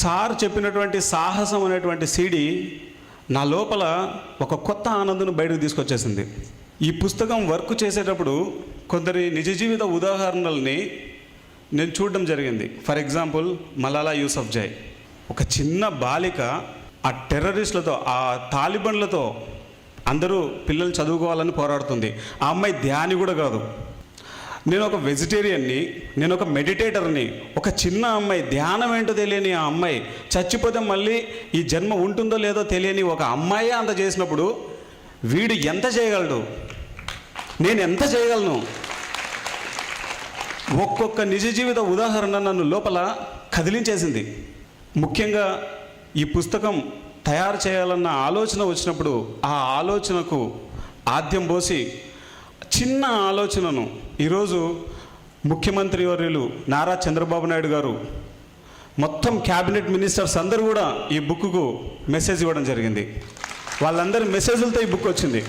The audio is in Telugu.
సార్ చెప్పినటువంటి సాహసం అనేటువంటి సీడీ నా లోపల ఒక కొత్త ఆనందం బయటకు తీసుకొచ్చేసింది. ఈ పుస్తకం వర్క్ చేసేటప్పుడు కొందరి నిజ జీవిత ఉదాహరణల్ని నేను చూడడం జరిగింది. ఫర్ ఎగ్జాంపుల్ మలాలా యూసఫ్ జై ఒక చిన్న బాలిక ఆ టెర్రరిస్టులతో ఆ తాలిబన్లతో అందరూ పిల్లలు చదువుకోవాలని పోరాడుతుంది. ఆ అమ్మాయి ధ్యాని కూడా కాదు. నేను ఒక వెజిటేరియన్ని నేను ఒక మెడిటేటర్ని ఒక చిన్న అమ్మాయి ధ్యానం ఏంటో తెలియని ఆ అమ్మాయి చచ్చిపోతే మళ్ళీ ఈ జన్మ ఉంటుందో లేదో తెలియని ఒక అమ్మాయే అంత చేసినప్పుడు వీడు ఎంత చేయగలడు? నేను ఎంత చేయగలను? ఒక్కొక్క నిజ జీవిత ఉదాహరణ నన్ను లోపల కదిలించేసింది. ముఖ్యంగా ఈ పుస్తకం తయారు చేయాలన్న ఆలోచన వచ్చినప్పుడు ఆ ఆలోచనకు ఆద్యం పోసి చిన్న ఆలోచనను ఈరోజు ముఖ్యమంత్రి వర్యులు నారా చంద్రబాబు నాయుడు గారు మొత్తం క్యాబినెట్ మినిస్టర్స్ అందరూ కూడా ఈ బుక్కు మెసేజ్ ఇవ్వడం జరిగింది. వాళ్ళందరి మెసేజ్లతో ఈ బుక్ వచ్చింది.